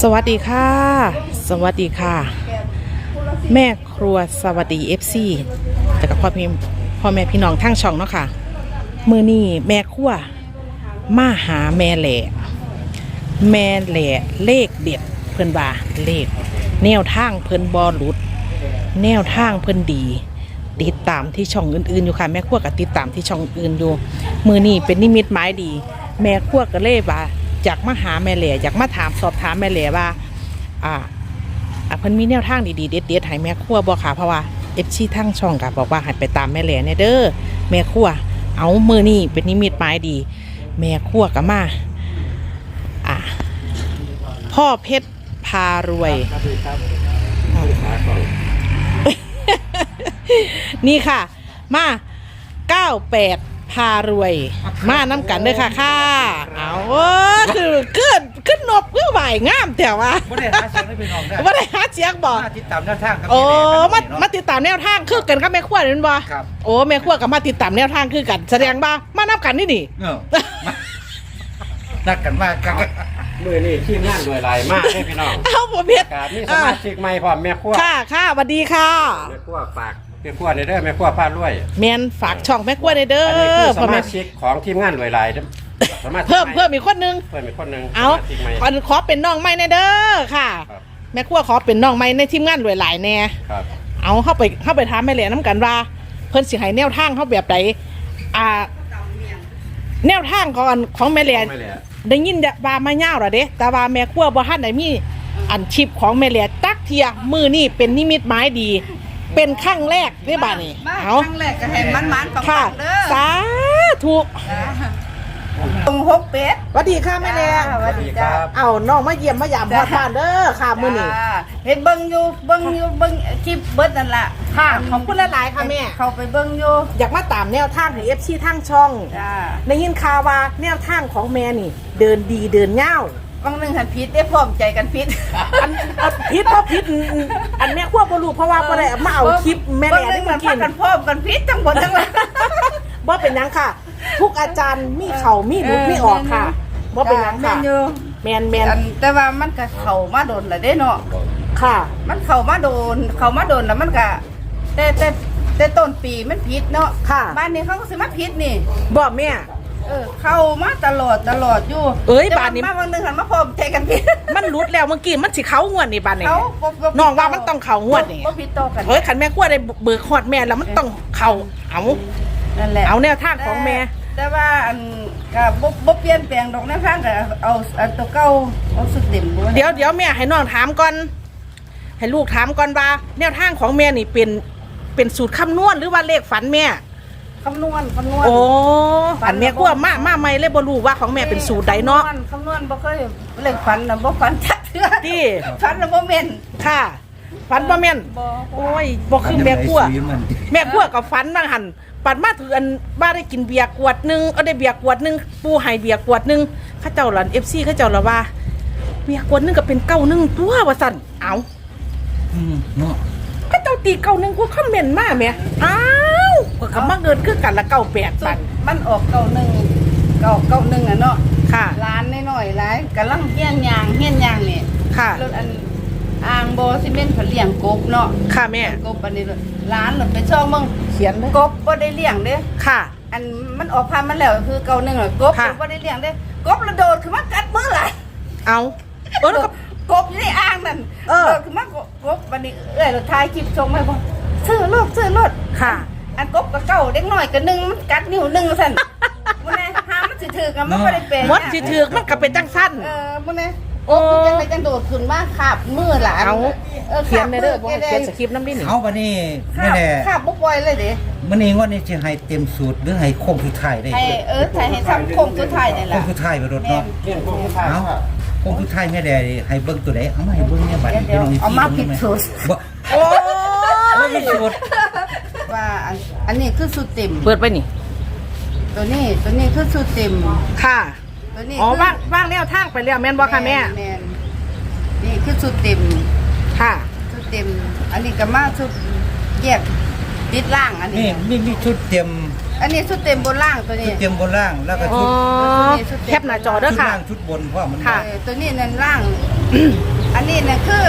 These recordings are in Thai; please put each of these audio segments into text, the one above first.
สวัสดีค่ะ สวัสดีค่ะ แม่ครัวสวัสดีเอฟซีแต่กับพ่อพี่พ่อแม่พี่น้องทั้งช่องเนาะค่ะมือนี่แม่ครัวมาหาแม่แหล่แม่แหล่เลขเด็ดเพิ่นว่าเลข แนวทางเพิ่นบอลุด แนวทางเพิ่นดีติดตามที่ช่องอื่นๆอยู่ค่ะแม่ครัวก็ติดตามที่ช่องอื่นอยู่มือนี่เป็นนิมิตหมายดี แม่ครัวก็เลยว่า อยากมาหาแม่แหล่อยากมาถามสอบถามแม่แหล่ว่าอ่าอะเพิ่นมีแนวทางดีๆเด็ดๆให้แม่ครัวบ่ค่ะเพราะว่าเอฟซีทั้งช่องก็บบอกว่าให้ไปตามแม่แหล่เนี่ยเด้อแม่ครัวเอามือนี่เป็นนิมิตหมายดี แม่ครัวก็มาอะพ่อเพชรพารวย นี่ค่ะ มา98 พารวย มาน้ำกันเลยค่ะค่ะ เอาเว้อคือขึ้นขึ้นนบขึ้นไหวงามแต่ว่าบ่ได้หาเสียงให้พี่น้องได้ว่าได้หาเสียงบอก มาติดตามแนวทางกับโอ้แมาเนะมาติดตามแนวทางคือกันกับแม่ขวดนั่นบ่ครับโอ้แม่ขวดกับมาติดตามแนวทางคือกันแสดงว่ามานับกันนี่นี่ เออมานัดกันมากครับมือนี่ทีมงานโดยหลายมากเลยพี่น้องเอาผมเพชรการมีสมาชิกใหม่พร้อมแม่ครัวค่ะค่ะสวัสดีค่ะ แม่ครัวฝากแม่ครัวในเด้อแม่ครัวพาดรวยแมนฝากช่องแม่ขวดเด้ออันนี้คือสพ่อแม่มาชิกของทีมงานโดยหลายเด้อสมาชิกเพิ่มใหเพิ่มอีกคนนึง เพิ่มอีกคนหนึงเอาสมาชิกใหม่ อันขอเป็นน้องใหม่แน่เด้อค่ะ ครับ แม่ขวดขอเป็นน้องใหม่ในทีมงานรวยหลายแน่ ครับ เอาเข้าไปเข้าไปถามแม่เหลียน้ำกันว่า เพิ่นสิให้แนวทางเขาแบบใดอ่า แนวทางของอันของแม่เหลียไม่เลยอะได้ยินว่ามาเง่าวแล้วเด้แต่ว่าแม่ครัวบ่ทันได้มีอันชิปของแม่เหลียตักเทียมือนี่เป็นนิมิตหมายดี เป็นครั้งแรกในบ้านนี้มาเอาครั้งแรกก็ให้มันมันปังค่ะๆเด้อสาธุตรงหกเป็ดสวัสดีค่ะแม่เหลียสวัสดีจ้าเอาน้องมาเยี่ยมมายามพ่อบ้านเด้อค่ะมื้อนี้จ้าเห็นเบิ่งอยู่เบิ่งอยู่เบิ่งคลิปเบิดนั่นล่ะค่ะขอบคุณหลายๆค่ะแม่เข้าไปเบิ่งอยู่อยากมาตามแนวทางให้ FC ทางช่องจ้าได้ยินข่าวว่าแนวทางของแม่นี่ เดินดีเดินเง่าว บางหนึงหันผิดได้พร้อมใจกันผิดอันอันพิษเพราะพิษอันแม่ขั้วบรูเพราะว่าบ่ได้มาเอาคลิปแม่แหล่ได้บมาางหกินึ่งมันนพากันพร้อมกันผิดทั้งหมดทั้งหลายบ่เป็นหยังค่ะ ทุกอาจารย์มีเข่ามีหลุดมีออกค่ะบ่เป็นหยังค่ะแม่นอยู่แมนแมนอันแต่ว่ามันก็เข้ามาโดนแล้วเด้เนาะค่ะ มันเข้ามาโดนเข้ามาโดนแล้วมันก็แต่แต่แต่ต้นปีมันผิดเนาะค่ะ บ้านนี้เขาก็สิมาผิดนี่บ่แม่ เออเข้ามาตลอดตลอดอยู่เอ้ยแต่บาดนี้มาวันหนึงหันมาพร้อมใจกันผิดมันหลุดแล้วเมื่อกี้มันสิเข้างวดนี่บาดนี้เขาบ่บ่น้องว่ามันต้องเข้างวดนี่บ่ผิดต่อกันเฮ้ยคันแม่ขั้วได้เบิกฮอดแม่แล้วมันต้องเข้าเอานั่นแหละ เอาแนวทางของแม่ แต่ว่าอันก็บ่บ่เปลี่ยนแปลงดอกแนวทางก็เอาอันตัวเก่าเอาสุดเต็มบ่เดี๋ยวเดี๋ยวแม่ให้น้องถามก่อน ให้ลูกถามก่อนว่า แนวทางของแม่นี่เป็นเป็นสูตรคำนวณหรือว่าเลขฝันแม่คำนวณคำนวณโอ้ อันแม่กลัวมามาไม่เลยบ่รู้ว่าของแม่เป็นสูตรใดเนาะคำวณคำนวณบ่เคยเลขฝันน่ะบ่ฝันจักเทื่อที่ฝันน่ะบ่แม่นค่ะฝันบ่แม่นบ่โอ้ยบ่คือแม่กลัวอันนี้มันแม่กลัวกับฝันบางหันปัดมาถืออันบ้าได้กินเบียร์ขวดหนึงเอาได้เบียร์ขวดหนึงปูให้เบียร์ขวดหนึงเขาเจ้าหลาน FC เขาเจ้าละว่าเบียร์ขวดหนึงก็เป็นเก้าหนึงตัวว่าซั่นเอาอืมเนาะเขาเจ้าตีเก้าหนึงกูคอมเมนต์มาแหม่อ้าว ก็ก็มาเงินคือกันละเก้าแปดสุบัดนมันออกเก่าหนึ่งเก่าเก่าหนึ่งอะเนาะค่ะ ร้านน้อยๆหลายกำลังเฮี้ยนยางเฮี้ยนยางนี่ค่ะ รถอันอ่างโบซีเมนต์ผลเลี้ยงกบเนาะค่ะแม่ กบอันนี้เลยร้านหลดไปช่องมึงเขียนเลยกบบ่ได้เลี้ยงเด้ ค่ะ อันมันออกพันธุ์มันแล้วคือเก่าหนึ่งอะกบค่ะบ่ได้เลี้ยงเด้กบระโดดขึ้นมากัดมือหลาย เอาเออแล้วก็ กบอยู่ในอ่างนั่นเออโดดขึ้นมากบวันนี้เอ้ยเราถ่ายคลิปชงมาบ่ซื้อรถซื้อรถค่ะ อันกบกับเก่าเด็กน้อยก็หนึ่งมันกัดนิ้วหนึ่งสั่นมันแน่หามันสิถือกันมันบ่ได้เป็นมดสิถือกมันก็เป็นจังสั้น เออมันแน่โอ้โอ้จังไดจังโดดขึ้นมาขาบมือหลานเอาออเขียนในเด้อบ่ขาบมืให้เขียนสคริปต์น้ำดิหนิเอาวันนี้ขาไม่บแน่ขาบบ่ปล่อยเลยเด้วันนี้วันนี้จะให้เต็มสูตรหรือให้โค้งสุดท้ายได้ให้เออให้ให้ทำโค้งสุดท้ายนี่โค้ล่ะงสุดท้ายไปรถเนาะเรื่องพวกนี้ค่ะเอาโค้งสุดท้ายแม่แด่ให้เบิ่งตัวใดเอามาให้เบิ่งเนี่ยบัดนี้เดี๋ยวพี่น้องเอามาผิดสูตรบ่โอ้บ่มีสูตร ว่าอันอันนี้คือสูตรเต็ม เปิดไปนี่ ตัวนี้ตัวนี้คือสูตรเต็ม ค่ะ ตัวนี้อ๋อคืว่างว่างแนวทางไปแล้วแม่นบ่ค่ะแม่ นนี่คือสูตรเต็มค่ะ สูตรเต็ม อันนี้ก็มาสูตรแยกติดล่างอันนี่นี้มีมีชุดเตรียมอันนี้สุดเต็มบนล่างตัวชุนี้ ดเตรียมบนล่างแล้วก็อ๋อ ชุดแคปหน้าจอเด้อชุดค่ะ ล่างชุดบนเพราะมันค่ะ เออตัวนี้นั่นล่าง อันนี้น่ะคือ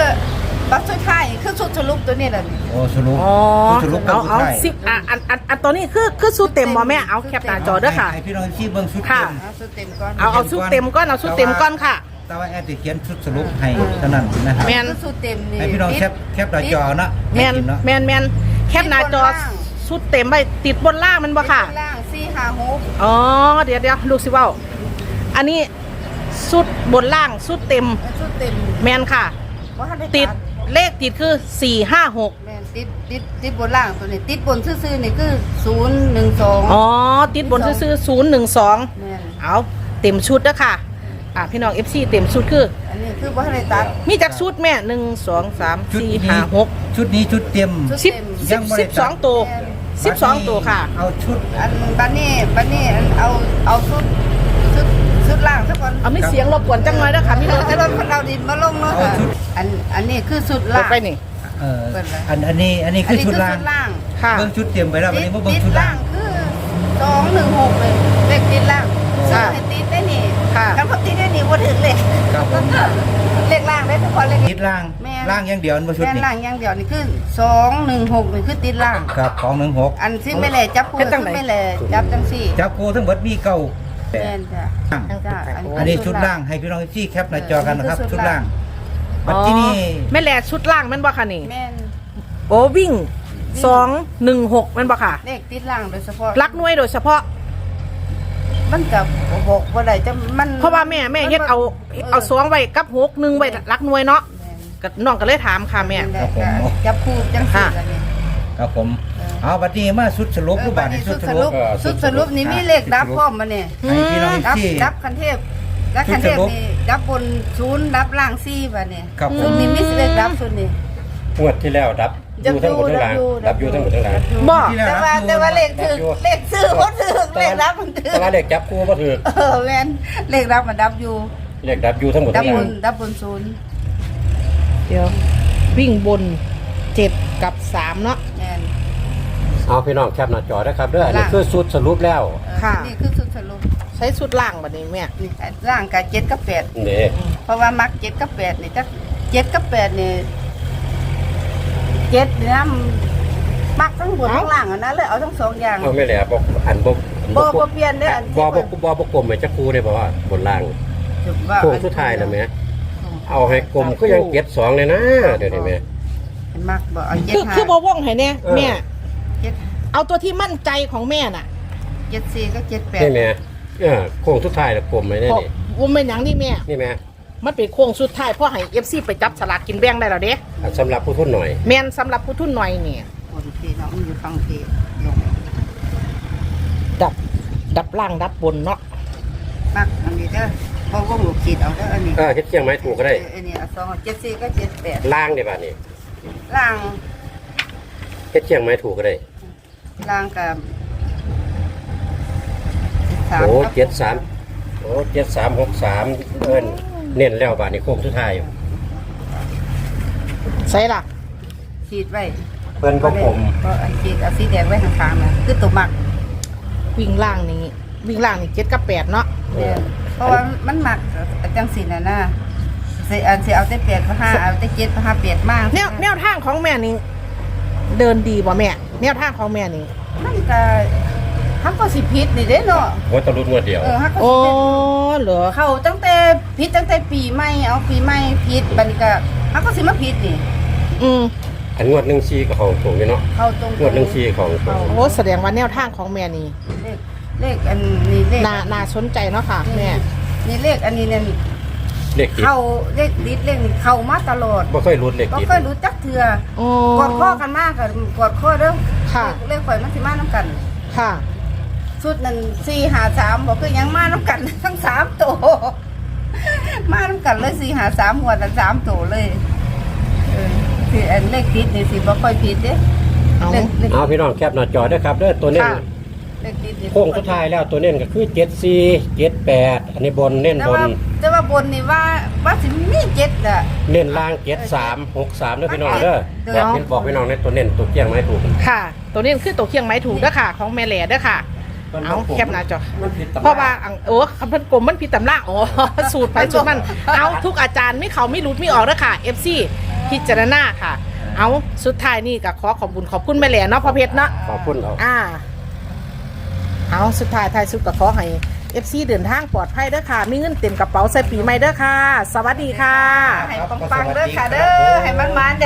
บัตรสุดท้ายคือสุดสรุปตัวนี้แหละโอ้สรุปอ๋อชุดสรุปก็เอาสุดเอาท้ายสิอะอันอันอันตัวนี้คือคือสูตรเต็มบ่แม่เอาแคปหน้าจอเด้อค่ะ ให้พี่น้องที่เบิ่งชุดค่ะเต็มเอาสุดเต็มก่อนเอาเอาสูตรเต็มก้อนเอาสูตรเต็มก้อนค่ะ แต่ว่าแอดจะเขียนชุดสรุปให้เท่านั้นนะครับแม่น คือสุดเต็มนี่ให้พี่น้องแคปแคปหน้าจอเนาะแมนให้กิเนาะแมนแมนแคปหน้าจอสูตรเต็มไปติดบนล่างมันบ่ค่ะบนล่างสี่ห้าหกอ๋อเดี๋ยวเดี๋ยวลูกสิเว่าอันนี้สุดบนล่างสุดเต็มสุดเต็มแมนค่ะว่าทันได้ติด เลขติดคือสี่ห้าหกแม่นติดติดติดบนล่างตัวนี้ติดบนซื่อๆนี่คือศูนย์หนึ่งสองอ๋อ ติดบนซื้อศูนย์หนึ่งสองแม่นเอาเต็มชุดแล้วค่ะ อ่าพี่น้องเอฟซีเต็มชุดคือ อันนี้คือว่าทันได้ตัด มีจากชุดแม่หนึ่งสองสามชุดสี่นี้ห้าหกชุดนี้ชุดเตรียมชุดสิบเต็มสิบสิบสองตัวสิบสองตัวค่ะ เอาชุดอันบันนี้บันนี้อันเอาเอาชุด ชุดชุดล่างสักก่อนเอาไม่เสียงรบกวนจังเลยนะคะมีรถไอ้รถคนเราดินมาลงเนาะเอาชุดอันอันนี้คือชุดเปิล่าดงไปนี่เออเปิดเลยอันอันนี้อันนี้อัคืนอนี้ชุคืดอล่างชุดล่างค่ะเบิ่งชุดเตรียมไปแล้ววันนี้มาเบิ่งติดชุดล่าล่างงคือสองหนึ่งหกเลยเลขติดล่างค่ะให้ติดได้นี่ค่ะกันพอติดได้นี่ว่าถึงเลยครับผมเลขล่างได้ทุกคนเลขติดล่างแม่ล่างอย่างเดียวมาชุดแม่นนี้ล่างอย่างเดียวนี่คือสองหนึ่งหกนี่คือติดล่างครับของหนึ่งหกอันที่ไม่แหล่จับคู่เป็นจังไหนคือไม่แหล่จับจังสี่จับโคทั้งหมดมีเก้า แปแม่ดนจ้ะจ้ะอันนี้ชุดล่างให้พี่น้องที่แคปหน้าจอกันนะครับเออชุดล่างอ๋บัดอที่นี่แม่แหล่ชุดล่างแมันบ่ค่ะนี่ แม่นโอ้วิ่งสองหนึ่งหกแมันบ่ค่ะเลขติดล่างโดยเฉพาะรักหน่วยโดยเฉพาะ มันกับบอกว่าได้จะมันเพราะว่าแม่แม่เฮ็ดเอาเอาสองไว้กับหกหนึ่งไว้รักหน่วยเนาะแม่นก็น้องก็เลยถามค่ะแม่ แม่นได้ก็จับคู่จังสี่ค่ะ กันนี่ ครับผมเอาบัดนี้มาชุดสรุปรูปบัตรเออให้สุชุดดสสรุรุปปสุดสรุปนี่มีเลขดับพร้อมมาเนี่ยให้พี่น้องดับที่ดับคันเทพดับคันเทพสุดสรุปนี่ดับบนศูนย์ดับล่างซี่บะเนี่ยครับผมสุดนี้มีเลขดับสุดนี่งวดที่แล้วดับอยู่ทั้งหมดทั้งหลังดับอยู่ทั้งหมดทั้งหลังบ่ที่แล้วแต่รับว่าอยู่แต่ว่าเลขถึกเลขซื้อบ่ถึกเลขดับมันถึกแต่ว่าเลขจับคู่บ่ถือเออแม่นเลขดับมันดับอยู่เลขดับอยู่ทั้งหมดดัทั้บงหบลันงดับบนศูนย์เดี๋ยววิ่งบนเจ็ดกับสามเนาะแม่น เอาพี่น้องแคปหน้าจอนะครับเด้ออันนี้ล่างคือสุดสรุปแล้วเออค่ะ นี่คือสุดสรุปใช้ชุดล่างบัดนี้แม่นี่ล่างกับเจ็ดกับแปดนี่เพราะว่ามักเจ็ดกับแปดนี่จักเจ็ดกับแปดนี่เจ็ดนี่นะมักทั้งบนทั้งล่างอันนั้นเลยเอาทั้งสองอย่างเอาไม่แหละบอกอันบ่บ่บ่เปลี่ยนเด้ออันที่บ่บ่เพิ่นบ่บ่กลมเหมือนจักคู่ได้บ่ว่าบนล่างว่าโค้งสุดท้ายแล้วแม่เอาให้กลมก็ยังเก็ดสองเลยนะเดี๋ยวนี้แม่มักบ่เอาเจ็ดคือห้าคือบ่ว่องให้แน่เออแม่ เจ็ดเอาตัวที่มั่นใจของแม่น่ะเจ็ดสี่ก็เจ็ดแปดนี่แม่เออโค้งสุดท้ายแล้วกลมไว้ได้เพราะนี่ว่าเป็นหยังนี่แม่ นี่แม่มันเป็นโค้งสุดท้ายเพราะให้เอฟซีไปจับสลากกินแบ่งได้แล้วเด้อันสำหรับผู้ทุนหน่อยแม่นสำหรับผู้ทุนหน่อยนี่คนที่เนาะมันอยู่ฟังที่ลงดับดับล่างดับบนเนาะมักอันนี้เด้อบ่วงลูกขีดเอาเด้ออันนี้เออเฮ็ดเชียงไม้ถูกก็ได้ เอออันนี้เอาสองเอาเจ็ดสี่ก็เจ็ดแปดล่างได้บาดนี้ล่างเฮ็ดเชียงไม้ถูกก็ได้ ล่างกับสามโอ้กับเจ็ดสามโอ้เจ็ดสามหกสามเอิ้นเน้นแล้วบาดนี้โค้งสุดท้ายอยู่ใช่ล่ะขีดไว้เพิ่นก็กลมก็อันขีดเอาสีแดงไว้ข้างๆนะคือตัวมักวิ่งล่างนี้วิ่งล่างนี่เจ็ดกับแปดเนาะเนี่ยเพราะว่ามันมักจังสีน่ะนะสิอันสิเอาแต่แปดก็ห้าเอาแต่เจ็ดก็ห้าแปดมากแนวแนวทางของแม่นี่เดินดีบ่แม่ แนวทางของแม่นี่ มันก็ฮักก็สิผิดนี่เด้เนาะหัวตะลุดงวดเดียว เออฮักก็โอ้สิผิดเหรอเข้าตั้งแต่ผิดตั้งแต่ปีใหม่เอาปีใหม่ผิดบัดนี้ก็ฮักก็สิมาผิดนี่อืมอันงวดหนึ่งซีก็ของถูกอยู่เนาะเข้าตรงงวดหนึ่งซีของถูกโอ้แสดงว่าแนวทางของแม่นี่เลขเลขอันนี้เลขน่าน่าสนใจเนาะค่ะแม่นี่เลขอันนี้เนี่ย เลขติดเข้าเลขดิดเลขนี่เข้ามาตลอดบ่เคยรุดเลขบ่ติดเคยรู้จักเทื่อโอ้ กอดข้อกันมากกันกอดข้อเด้อค่ะ เลขข่อยมันสิมาน้ำกันค่ะ ชุดนั้นสี่หาสามบอกคือยังมาน้ำกัน ทั้งสามตัวมาน้ำกันเลยสี่หาสามหัวแต่สามตัวเลยเออสิอันเลขผิดนี่สิบ่ค่อยผิดเด้เอา เลขเลข เอาพี่น้องแคปหน้าจอด้วยครับเด้อตัวเน้นค่ะ เลขผิดนี่โค้งสุดท้ายแล้วตัวเน้นก็คือเจ็ดซีเจ็ดแปดอันนี้บนเน้นแต่บนว่าแต่ว่าบนนี่ว่าว่าสิมีเจ็ดอะเน้นล่างเจ็ดสามหกสามเด้อพี่น้องเด้อเดี๋บยวอกพี่บอกพี่น้องในตัวเน้นตัวเกี้ยงไม้ถูกค่ะ ตัวนี้คือตัวเคียงไม้ถูกเด้อค่ะ ของแม่แหล่เด้อค่ะ เอาแคปหน้าจอ มันผิดตำเพราะว่าอังโอ้คำพันกลมมันผิดตำราอ๋อ สูตรไปสูตรมัน เอาทุกอาจารย์ไม่เขาไม่รู้ไม่ออกแล้วค่ะ FC พิจารณาค่ะ เอาสุดท้ายนี่ก็ขอขอบคุณขอบคุณแม่แหล่เนาะพ่อเพชรเนาะขอบคุณเอา อ่า เอาสุดท้ายท้ายสุดก็ขอให้ FC เดินทางปลอดภัยเด้อค่ะ มีเงินเต็มกระเป๋าใส่ปีใหม่เด้อค่ะ สวัสดีค่ะ ให้ปังๆเด้อค่ะเด้อให้มันๆ